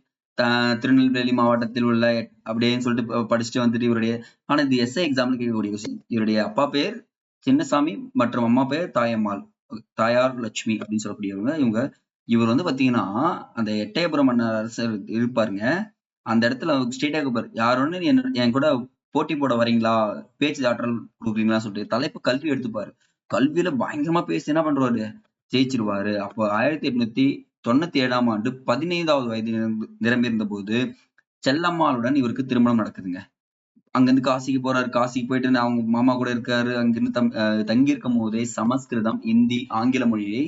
திருநெல்வேலி மாவட்டத்தில் உள்ள அப்படின்னு சொல்லிட்டு படிச்சுட்டு வந்துட்டு இவருடைய ஆனா இது எஸ்ஐ எக்ஸாம்ல கேட்கக்கூடிய கொஸ்டின் இவருடைய அப்பா பேர் சின்னசாமி மற்றும் அம்மா பேர் தாயம்மாள். தாயார் லட்சுமி அப்படின்னு சொல்லக்கூடியவங்க. இவங்க இவர் வந்து பாத்தீங்கன்னா அந்த எட்டயபுரம் அரசர் இருப்பாருங்க. அந்த இடத்துல ஸ்டேட் ஆகுப்பார் யாரோன்னு என் கூட போட்டி போட வரீங்களா பேச்சு ஆற்றல் கொடுக்குறீங்களா? சொல்லிட்டு தலைப்பு கல்வி எடுத்துப்பாரு. கல்வியில பயங்கரமா பேசி என்ன பண்றாரு? ஜெயிச்சிருவாரு. அப்போ ஆயிரத்தி எட்நூத்தி தொண்ணூத்தி ஏழாம் ஆண்டு பதினைந்தாவது வயது நிரம்பியிருந்த போது செல்லம்மாளுடன் இவருக்கு திருமணம் நடக்குதுங்க. அங்கிருந்து காசிக்கு போறாரு. காசிக்கு போயிட்டு அவங்க மாமா கூட இருக்காரு. அங்கிருந்து தம் தங்கியிருக்கும் போதே சமஸ்கிருதம் இந்தி ஆங்கில மொழியை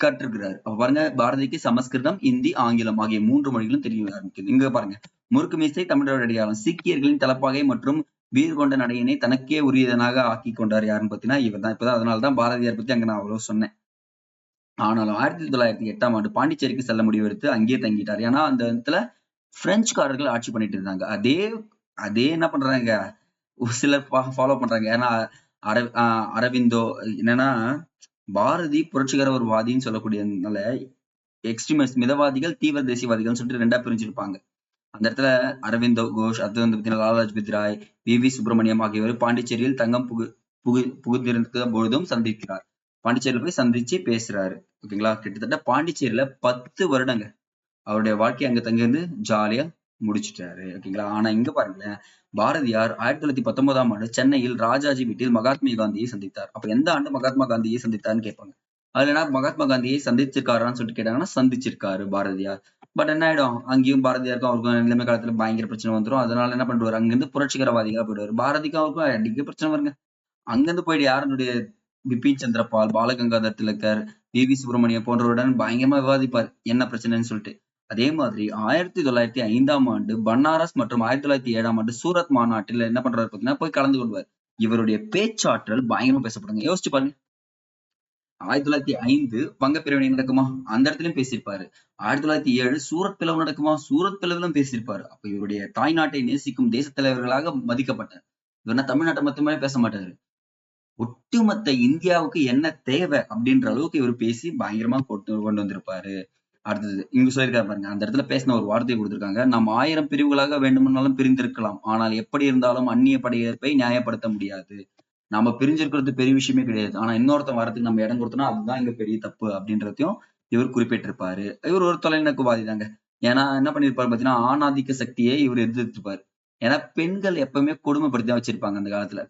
கற்றுக்கிறாரு. அப்ப பாருங்க பாரதிக்கு சமஸ்கிருதம் இந்தி ஆங்கிலம் ஆகிய மூன்று மொழிகளும் தெரிய ஆரம்பிக்குது. இங்க பாருங்க. முறுக்கு மீசை தமிழர் அடையாளம். சீக்கியர்களின் தலப்பாகை மற்றும் வீர் கொண்ட நடையினை தனக்கே உரியதனாக ஆக்கி கொண்டார் யாருன்னு பாத்தீங்கன்னா இவர் தான். இப்பதான் அதனாலதான் பாரதியார் பத்தி அங்க நான் அவ்வளவு சொன்னேன். ஆனாலும் ஆயிரத்தி தொள்ளாயிரத்தி எட்டாம் ஆண்டு பாண்டிச்சேரிக்கு செல்ல முடிவெடுத்து அங்கேயே தங்கிட்டார். ஏன்னா அந்த இடத்துல பிரெஞ்சுக்காரர்கள் ஆட்சி பண்ணிட்டு இருந்தாங்க. அதே அதே என்ன பண்றாங்க? சிலர் ஃபாலோ பண்றாங்க. ஏன்னா அர அரவிந்தோ என்னன்னா பாரதி புரட்சிகர ஒரு வாதின்னு சொல்லக்கூடியதுனால எக்ஸ்ட்ரீமிஸ்ட் மிதவாதிகள் தீவிர தேசியவாதிகள்னு சொல்லிட்டு ரெண்டா பிரிஞ்சிருப்பாங்க. அந்த இடத்துல அரவிந்தோ கோஷ் அது வந்து பார்த்தீங்கன்னா லாலா ராய் வி வி சுப்பிரமணியம் ஆகியோர் பாண்டிச்சேரியில் தங்கம் புகு புகு புகுந்திருந்த பொழுதும் சந்திக்கிறார். பாண்டிச்சேரியில் போய் சந்திச்சு பேசுறாரு. ஓகேங்களா? கிட்டத்தட்ட பாண்டிச்சேரியில பத்து வருடங்க அவருடைய வாழ்க்கையை அங்க தங்கிருந்து ஜாலியா முடிச்சிட்டாரு. ஓகேங்களா? ஆனா இங்க பாருங்களேன் பாரதியார் ஆயிரத்தி தொள்ளாயிரத்தி பத்தொன்பதாம் ஆண்டு சென்னையில் ராஜாஜி வீட்டில் மகாத்மா காந்தியை சந்தித்தார். அப்ப எந்த ஆண்டு மகாத்மா காந்தியை சந்தித்தார்னு கேட்பாங்க. அதுல என்ன மகாத்மா காந்தியை சந்திச்சிருக்காரான்னு சொல்லிட்டு கேட்டாங்கன்னா சந்திச்சிருக்காரு பாரதியார். பட் என்ன ஆயிடும்? அங்கேயும் பாரதியாருக்கும் அவருக்கும் இளமை காலத்துல பயங்கர பிரச்சனை வந்துரும். அதனால என்ன பண்ணுவாரு அங்கிருந்து புரட்சிகரவாதிகளா போயிடுவாரு. பாரதிக்கும் அவருக்கும் அடிக்க பிரச்சனை வருங்க. அங்கிருந்து போயிட்டு யாருடைய பிபின் சந்திரபால் பாலகங்காதர் திலகர் வி வி சுப்பிரமணியம் போன்றவருடன் பயங்கரமா விவாதிப்பார். என்ன பிரச்சனைன்னு சொல்லிட்டு. அதே மாதிரி ஆயிரத்தி தொள்ளாயிரத்தி ஐந்தாம் ஆண்டு பன்னாரஸ் மற்றும் ஆயிரத்தி தொள்ளாயிரத்தி ஏழாம் ஆண்டு சூரத் மாநாட்டில் என்ன பண்றாரு பாத்தீங்கன்னா போய் கலந்து கொள்வார். இவருடைய பேச்சாற்றல் பயங்கரமா பேசப்படுங்க. யோசிச்சு பாருங்க. ஆயிரத்தி தொள்ளாயிரத்தி ஐந்து வங்க பிரிவினை நடக்குமா? அந்த இடத்துலயும் பேசியிருப்பாரு. ஆயிரத்தி தொள்ளாயிரத்தி ஏழு சூரத் பிளவு நடக்குமா? சூரத் பிளவுலும் பேசியிருப்பாரு. அப்ப இவருடைய தாய்நாட்டை நேசிக்கும் தேச தலைவர்களாக மதிக்கப்பட்டார். இவர்னா தமிழ்நாட்டை மட்டுமே பேச மாட்டாரு. ஒட்டுமொத்த இந்தியாவுக்கு என்ன தேவை அப்படின்ற அளவுக்கு இவர் பேசி பயங்கரமா கொண்டு கொண்டு வந்திருப்பாரு. அடுத்தது இங்க சொல்லியிருக்காரு பாருங்க அந்த இடத்துல பேசின ஒரு வார்த்தையை கொடுத்திருக்காங்க. நாம் ஆயிரம் பிரிவுகளாக வேண்டுமானாலும் பிரிந்திருக்கலாம். ஆனால் எப்படி இருந்தாலும் அந்நிய படையெடுப்பை நியாயப்படுத்த முடியாது. நாம பிரிஞ்சிருக்கிறது பெரிய விஷயமே கிடையாது. ஆனா இன்னொருத்தன் வரத்துக்கு நம்ம இடம் கொடுத்தோம்னா அதுதான் இங்க பெரிய தப்பு அப்படின்றதையும் இவர் குறிப்பிட்டிருப்பாரு. இவர் ஒரு தொலைநோக்குவாதி தாங்க. ஏன்னா என்ன பண்ணிருப்பாரு பாத்தீங்கன்னா ஆணாதிக்க சக்தியை இவர் எதிர்த்திருப்பாரு. ஏன்னா பெண்கள் எப்பவுமே கொடுமைப்படுத்தி தான் வச்சிருப்பாங்க அந்த காலத்துல.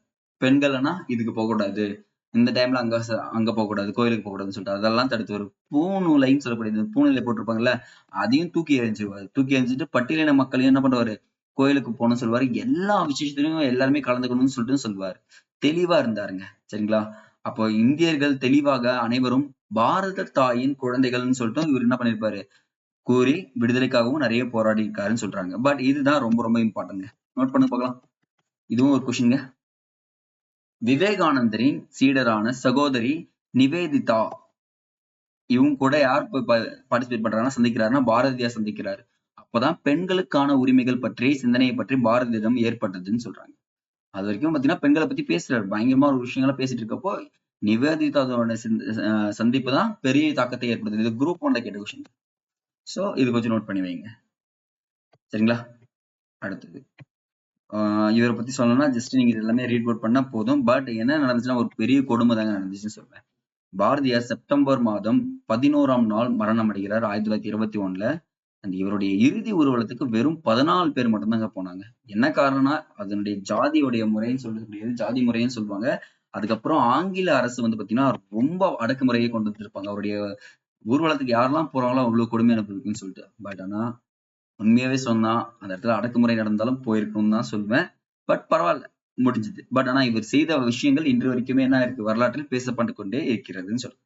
பெண்கள்னா இதுக்கு போகக்கூடாது. இந்த டைம்ல அங்க அங்க போகக்கூடாது கோயிலுக்கு போக கூடாதுன்னு சொல்லிட்டு அதெல்லாம் தடுத்து பூணு பூநூலைன்னு சொல்லப்படுது. பூநிலை போட்டிருப்பாங்கல்ல அதையும் தூக்கி எறிஞ்சிருவாரு. தூக்கி எறிஞ்சிட்டு பட்டியலின மக்களையும் என்ன பண்ணுவாரு? கோயிலுக்கு போகணும்னு சொல்லுவாரு. எல்லா விசேஷத்திலையும் எல்லாருமே கலந்துக்கணும்னு சொல்லிட்டு சொல்லுவாரு. தெளிவா இருந்தாருங்க. சரிங்களா? அப்போ இந்தியர்கள் தெளிவாக அனைவரும் பாரத தாயின் குழந்தைகள்னு சொல்லிட்டு இவர் என்ன பண்ணிருப்பாரு? கூறி விடுதலைக்காகவும் நிறைய போராடி இருக்காருன்னு சொல்றாங்க. பட் இதுதான் ரொம்ப ரொம்ப இம்பார்ட்டன்ட் நோட் பண்ணி பார்க்கலாம். இதுவும் ஒரு கொஷின்ங்க விவேகானந்தரின் சீடரான சகோதரி நிவேதிதா. இவங்க கூட யார் பார்ட்டிசிபேட் பண்றாங்கன்னா சந்திக்கிறாருன்னா பாரதியார் சந்திக்கிறாரு. அப்பதான் பெண்களுக்கான உரிமைகள் பற்றி சிந்தனையை பற்றி பாரதியிடம் ஏற்பட்டதுன்னு சொல்றாங்க. அது வரைக்கும் பாத்தீங்கன்னா பெண்களை பத்தி பேசுறாரு. பயங்கரமா ஒரு விஷயங்கள பேசிட்டு இருக்கப்போ நிவேதிதாவோட சிந்த- அஹ் சந்திப்பு தான் பெரிய தாக்கத்தை ஏற்படுத்துது. இது குரூப் ஒன்ல கேட்ட கொஸ்டின் சோ இது கொஞ்சம் நோட் பண்ணி வைங்க. சரிங்களா? அடுத்தது. இவரை பத்தி சொல்லணும்னா ஜஸ்ட் நீங்க இது எல்லாமே ரீட் அவுட் பண்ணா போதும். பட் என்ன நடந்துச்சுன்னா ஒரு பெரிய கொடுமை தாங்க நடந்துச்சுன்னு சொல்லுவேன் பாரதியார் செப்டம்பர் மாதம் பதினோராம் நாள் மரணம் அடைகிறார் ஆயிரத்தி தொள்ளாயிரத்தி இருபத்தி ஒண்ணுல. அந்த இவருடைய இறுதி ஊர்வலத்துக்கு வெறும் பதினாலு பேர் மட்டும்தாங்க போனாங்க. என்ன காரணம்னா அதனுடைய ஜாதியுடைய முறைன்னு சொல்லக்கூடியது ஜாதி முறைன்னு சொல்லுவாங்க. அதுக்கப்புறம் ஆங்கில அரசு வந்து பாத்தீங்கன்னா ரொம்ப அடக்குமுறையை கொண்டு வந்துருப்பாங்க அவருடைய ஊர்வலத்துக்கு யாரெல்லாம் போறாங்களோ அவ்வளவு கொடுமை அனுப்பிருக்குன்னு சொல்லிட்டு. பட் ஆனா உண்மையாவே சொன்னா அந்த இடத்துல அடக்குமுறை நடந்தாலும் போயிருக்கணும்னு தான் சொல்லுவேன். பட் பரவாயில்ல முடிஞ்சது. பட் ஆனா இவர் செய்த விஷயங்கள் இன்று வரைக்குமே என்ன இருக்கு? வரலாற்றில் பேசப்பட்டு கொண்டே இருக்கிறதுன்னு சொல்றேன்.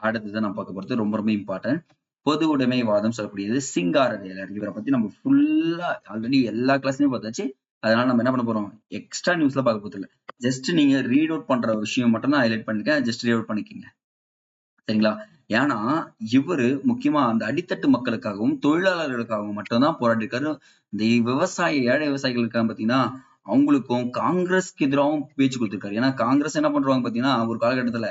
அடுத்தது நான் பார்க்க போறது ரொம்ப ரொம்ப இம்பார்ட்டன்ட் பொது உடைமைவாதம் சொல்லக்கூடியது சிங்காரவேலர். இவரை பத்தி நம்ம ஃபுல்லா ஆல்ரெடி எல்லா கிளாஸ்லயும் பார்த்தாச்சு. அதனால நம்ம என்ன பண்ண போறோம்? எக்ஸ்ட்ரா நியூஸ்ல பார்க்க போறது ஜஸ்ட் நீங்க ரீட் அவுட் பண்ற விஷயம் மட்டும் நான் ஹைலைட் பண்ணிக்க ஜஸ்ட் ரீட் அவுட் பண்ணிக்கங்க. சரிங்களா? ஏன்னா இவரு முக்கியமா அந்த அடித்தட்டு மக்களுக்காகவும் தொழிலாளர்களுக்காகவும் மட்டும்தான் போராடிருக்காரு. இந்த விவசாய ஏழை விவசாயிகளுக்காக பாத்தீங்கன்னா அவங்களுக்கும் காங்கிரஸ்க்கு எதிராகவும் பேச்சு கொடுத்துருக்காரு. ஏன்னா காங்கிரஸ் என்ன பண்றாங்க பாத்தீங்கன்னா ஒரு காலகட்டத்துல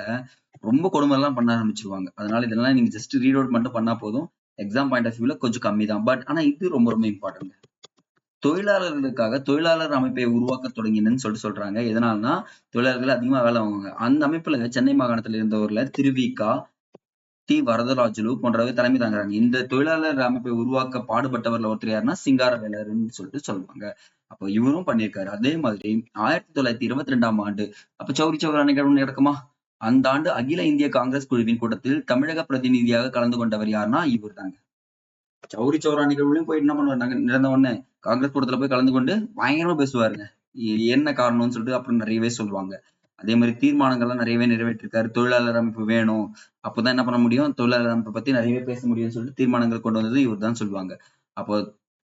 ரொம்ப கொடுமை எல்லாம் பண்ண ஆரம்பிச்சிருவாங்க. அதனால இதெல்லாம் நீங்க ஜஸ்ட் ரீட் அவுட் மட்டும் பண்ணா போதும். எக்ஸாம் பாயிண்ட் ஆஃப் வியூல கொஞ்சம் கம்மி தான் பட் ஆனா இது ரொம்ப ரொம்ப இம்பார்ட்டன்ட் தொழிலாளர்களுக்காக தொழிலாளர் அமைப்பை உருவாக்க தொடங்கினன்னு சொல்லிட்டு சொல்றாங்க. எதனால்னா தொழிலாளர்கள் அதிகமா வேலை வாங்குவாங்க. அந்த அமைப்புல சென்னை மாகாணத்துல இருந்தவர்ல திருவிகா டி. வரதராஜுலு போன்றவை தலைமை தாங்குறாங்க. இந்த தொழிலாளர் அமைப்பை உருவாக்க பாடுபட்டவர்ல ஒருத்தர் யாருன்னா சிங்காரவேலர்னு சொல்லிட்டு சொல்லுவாங்க. அப்போ இவரும் பண்ணியிருக்காரு. அதே மாதிரி ஆயிரத்தி தொள்ளாயிரத்தி இருபத்தி ரெண்டாம் ஆண்டு அப்ப சௌரி சௌரா நிகழ்வு நடக்குமா? அந்த ஆண்டு அகில இந்திய காங்கிரஸ் குழுவின் கூட்டத்தில் தமிழக பிரதிநிதியாக கலந்து கொண்டவர் யாருன்னா இவர் தாங்க சௌரி சௌரா நிகழ்வுலையும் போய் என்ன பண்ணுவாரு? நாங்க நடந்த உடனே காங்கிரஸ் கூட்டத்துல போய் கலந்து கொண்டு பயங்கரமா பேசுவாருங்க. என்ன காரணம்னு சொல்லிட்டு அப்புறம் நிறையவே சொல்லுவாங்க. அதே மாதிரி தீர்மானங்கள்லாம் நிறையவே நிறைவேற்றிருக்காரு. தொழிலாளர் அமைப்பு வேணும் அப்பதான் என்ன பண்ண முடியும்? தொழிலாளர் அமைப்பை பத்தி நிறையவே பேச முடியும்னு சொல்லிட்டு தீர்மானங்கள் கொண்டு வந்தது இவர் தான் சொல்லுவாங்க. அப்போ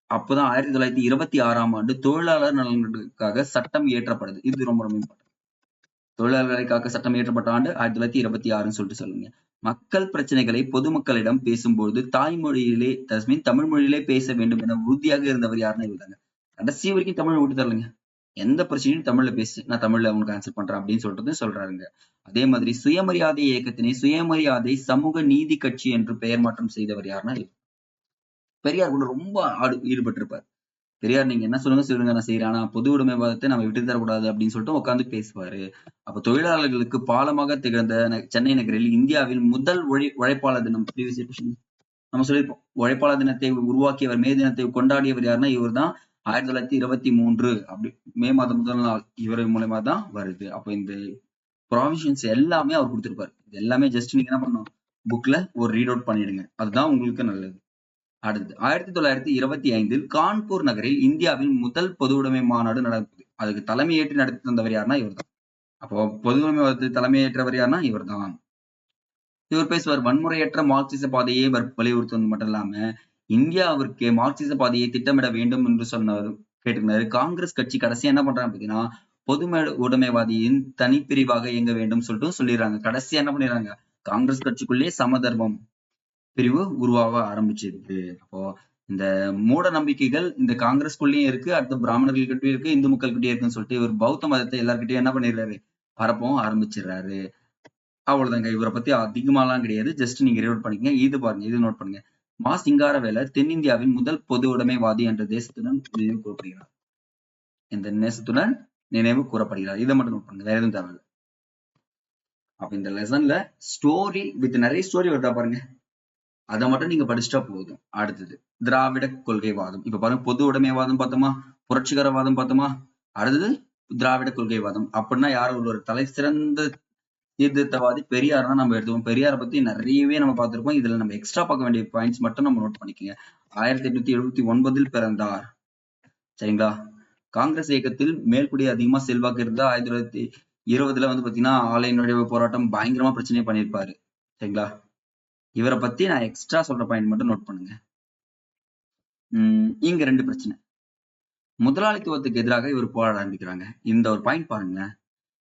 அப்போதான் ஆயிரத்தி தொள்ளாயிரத்தி இருபத்தி ஆறாம் ஆண்டு தொழிலாளர் நலன்களுக்காக சட்டம் இயற்றப்படுது. இது ரொம்ப ரொம்ப இம்பார்ட்டன்ட் தொழிலாளர்களை சட்டம் இயற்றப்பட்ட ஆண்டு ஆயிரத்தி தொள்ளாயிரத்தி இருபத்தி ஆறுன்னு சொல்லிட்டு சொல்லுங்க. மக்கள் பிரச்சனைகளை பொதுமக்களிடம் பேசும்போது தாய்மொழியிலே தஸ்மின் தமிழ் மொழியிலே பேச வேண்டும் என உறுதியாக இருந்தவர் யாருன்னு இருந்தாங்க கடைசி வரைக்கும் தமிழ் விட்டு தரலைங்க. எந்த பிரச்சனையும் தமிழ்ல பேசு நான் தமிழ்ல உனக்கு ஆன்சர் பண்றேன் அப்படின்னு சொல்றது சொல்றாருங்க. அதே மாதிரி சுயமரியாதை இயக்கத்தினை சுயமரியாதை சமூக நீதி கட்சி என்று பெயர் மாற்றம் செய்தவர் யாருன்னா பெரியார் கூட ரொம்ப ஆடு ஈடுபட்டிருப்பார். பெரியார் நீங்க என்ன சொல்லுங்க சொல்லுங்க. நான் செய்யறேன் ஆனா பொது உடைமைவாதத்தை நம்ம விட்டு தரக்கூடாது அப்படின்னு சொல்லிட்டு உட்காந்து பேசுவாரு. அப்ப தொழிலாளர்களுக்கு பாலமாக திகழ்ந்த ந- சென்னை நகரில் இந்தியாவில் முதல் உழை உழைப்பாளர் தினம். நம்ம சொல்லியிருப்போம். உழைப்பாளர் தினத்தை உருவாக்கியவர் மே தினத்தை கொண்டாடியவர் யாருன்னா இவர் தான் ஆயிரத்தி தொள்ளாயிரத்தி இருபத்தி மூன்று. அப்படி மே மாதம் முதல் நாள் இவர் மூலயமா தான் வருது. அப்போ இந்த ப்ராவிஷன்ஸ் எல்லாமே அவர் கொடுத்துருப்பாரு. இது எல்லாமே ஜஸ்ட் நீங்க என்ன பண்ணணும்? புக்ல ஒரு ரீட் அவுட் பண்ணிடுங்க. அதுதான் உங்களுக்கு நல்லது. அடுத்து ஆயிரத்தி தொள்ளாயிரத்தி இருபத்தி ஐந்தில் கான்பூர் நகரில் இந்தியாவின் முதல் பொது உடைமை மாநாடு நடந்தது. அதுக்கு தலைமையேற்று நடத்தி தந்தவர் யாருன்னா இவர் தான் அப்போ பொது உடைமை தலைமையேற்றவர் யாருன்னா இவர் தான் இவர் பேசுவார் வன்முறையற்ற மார்க்சிச பாதையை வலியுறுத்துவது மட்டும் இல்லாம இந்தியாவிற்கு மார்க்சிச பாதையை திட்டமிட வேண்டும் என்று சொன்னார். கேட்டிருந்தாரு. காங்கிரஸ் கட்சி கடைசியா என்ன பண்றாங்க பாத்தீங்கன்னா பொது உடைமைவாதியின் தனிப்பிரிவாக இயங்க வேண்டும் சொல்லிட்டு சொல்லிடுறாங்க. கடைசியா என்ன பண்ணிடுறாங்க? காங்கிரஸ் கட்சிக்குள்ளேயே சமதர்மம். பிரிவு உருவாக ஆரம்பிச்சிருக்கு. அப்போ இந்த மூட நம்பிக்கைகள் இந்த காங்கிரஸ்குள்ளேயும் இருக்கு அடுத்து பிராமணர்கள் கிட்டயும் இருக்கு இந்து மக்கள் கிட்டயும் இருக்குன்னு சொல்லிட்டு இவர் பௌத்த மதத்தை எல்லாருக்கிட்டயும் என்ன பண்ணிடுறாரு? பரப்பவும் ஆரம்பிச்சிடுறாரு. அவ்வளவுதாங்க. இவரை பத்தி அதிகமாலாம் கிடையாது. ஜஸ்ட் நீங்க ரீட் பண்ணிக்கங்க. இது பாருங்க. இது நோட் பண்ணுங்க. மா சிங்காரவேல தென்னிந்தியாவின் முதல் பொது உடைமைவாதி என்ற தேசத்துடன் நினைவு கூறப்படுகிறார். இந்த நேசத்துடன் நினைவு கூறப்படுகிறார். இதை மட்டும் நோட் பண்ணுங்க. வேற எதுவும் தேவையில்லை. அப்ப இந்த லெசன்ல ஸ்டோரி வித் நிறைய ஸ்டோரி வருதா பாருங்க. அதை மட்டும் நீங்க படிச்சுட்டா போதும். அடுத்தது திராவிட கொள்கைவாதம். இப்ப பாருங்க பொது உடைமைவாதம் பார்த்தோமா? புரட்சிகரவாதம் பார்த்தோமா? அடுத்தது திராவிட கொள்கைவாதம். அப்படின்னா யாரும் ஒரு தலை சிறந்த சீர்திருத்தவாதி பெரியார் தான் நம்ம எடுத்துக்கோம் பெரியார பத்தி நிறையவே நம்ம பார்த்திருக்கோம் இதுல நம்ம எக்ஸ்ட்ரா பார்க்க வேண்டிய பாயிண்ட்ஸ் மட்டும் நம்ம நோட் பண்ணிக்கோங்க. ஆயிரத்தி எட்நூத்தி எழுபத்தி ஒன்பதில் பிறந்தார். சரிங்களா? காங்கிரஸ் இயக்கத்தில் மேல்குடி அதிகமா செல்வாக்கு இருந்தா ஆயிரத்தி தொள்ளாயிரத்தி இருபதுல வந்து பாத்தீங்கன்னா ஆலை நுழைவு போராட்டம் பயங்கரமா பிரச்சனை பண்ணியிருப்பாரு. சரிங்களா? இவரை பத்தி நான் எக்ஸ்ட்ரா சொல்ற பாயிண்ட் மட்டும் நோட் பண்ணுங்க. உம் இங்க ரெண்டு பிரச்சனை. முதலாளித்துவத்துக்கு எதிராக இவர் போராட ஆரம்பிக்கிறாங்க. இந்த ஒரு பாயிண்ட் பாருங்க.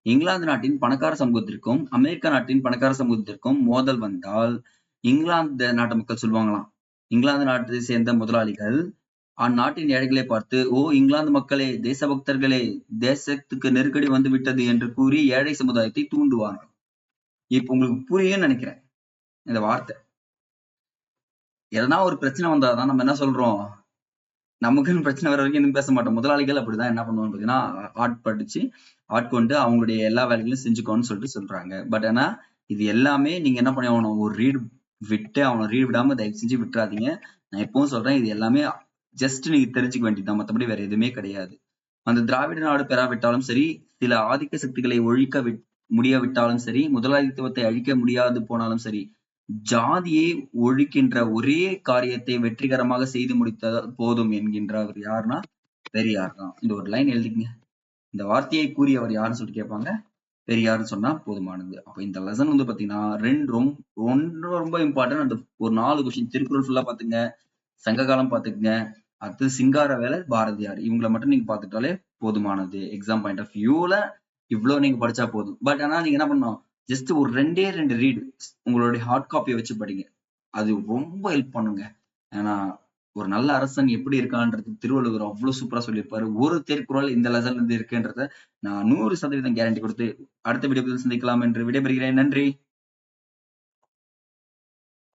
இங்கிலாந்து நாட்டின் பணக்கார சமூகத்திற்கும் அமெரிக்கா நாட்டின் பணக்கார சமூகத்திற்கும் மோதல் வந்தால் இங்கிலாந்து நாட்டு மக்கள் சொல்லுவாங்களாம் இங்கிலாந்து நாட்டை சேர்ந்த முதலாளிகள் அந்நாட்டின் ஏழைகளை பார்த்து ஓ இங்கிலாந்து மக்களே தேசபக்தர்களே தேசத்துக்கு நெருக்கடி வந்து விட்டது என்று கூறி ஏழை சமுதாயத்தை தூண்டுவாங்க இப்ப உங்களுக்கு புரியும் நினைக்கிறேன். இந்த வார்த்தை. எதனா ஒரு பிரச்சனை வந்தாதான் நம்ம என்ன சொல்றோம்? நமக்குன்னு பிரச்சனை வர வரைக்கும் எதுவும் பேச மாட்டோம். முதலாளிகள் அப்படிதான் என்ன பண்ணுவாங்க பாத்தீங்கன்னா ஆட்படிச்சு ஆட்கொண்டு அவங்களுடைய எல்லா வேலைகளையும் செஞ்சுக்கோன்னு சொல்லிட்டு சொல்றாங்க. பட் ஆனா இது எல்லாமே நீங்க என்ன பண்ணி அவனை ஒரு ரீட் விட்டு அவனை ரீட் விடாம தயவு செஞ்சு விட்டுறாதீங்க. நான் எப்பவும் சொல்றேன் இது எல்லாமே ஜஸ்ட் நீங்க தெரிஞ்சுக்க வேண்டியதுதான். மற்றபடி வேற எதுவுமே கிடையாது. அந்த திராவிட நாடு பெறாவிட்டாலும் சரி சில ஆதிக்க சக்திகளை ஒழிக்க விட் முடியாவிட்டாலும் சரி முதலாளித்துவத்தை அழிக்க முடியாது போனாலும் சரி ஜாதியை ஒழிக்கின்ற ஒரே காரியத்தை வெற்றிகரமாக செய்து முடித்தால் போதும் என்கின்றவர் யாருன்னா பெரியார் தான் இந்த ஒரு லைன் எழுதிக்கங்க. இந்த வார்த்தையை கூறியவர் யாருன்னு சொல்லிட்டு கேட்பாங்க. பெரியார்னு சொன்னா போதுமானது. அப்ப இந்த லெசன் வந்து பாத்தீங்கன்னா ரெண்டு ரொம்ப ரொம்ப ரொம்ப இம்பார்ட்டன்ட் அந்த ஒரு நாலு கொஸ்டின் திருக்குறள் ஃபுல்லா பாத்துங்க சங்ககாலம் பாத்துக்கங்க. அடுத்து சிங்கார வேலை பாரதியார். இவங்களை மட்டும் நீங்க பாத்துட்டாலே போதுமானது. எக்ஸாம் பாயிண்ட் ஆஃப் வியூல இவ்வளவு நீங்க படிச்சா போதும். பட் ஆனா நீங்க என்ன பண்ணணும்? ஜஸ்ட் ஒரு ரெண்டே ரெண்டு ரீடு உங்களுடைய ஹார்ட் காப்பியை வச்சு படிங்க. அது ரொம்ப ஹெல்ப் பண்ணுங்க. ஏன்னா ஒரு நல்ல அரசன் எப்படி இருக்கான்றது திருவள்ளுவர் அவ்வளவு சூப்பரா சொல்லியிருப்பாரு. ஒரு தேர்க்குறள் இந்த லெசன்ல இருந்து இருக்குன்றத நான் நூறு சதவீதம் கேரண்டி கொடுத்து அடுத்த வீடியோ சந்திக்கலாம் என்று விடைபெறுகிறேன். நன்றி.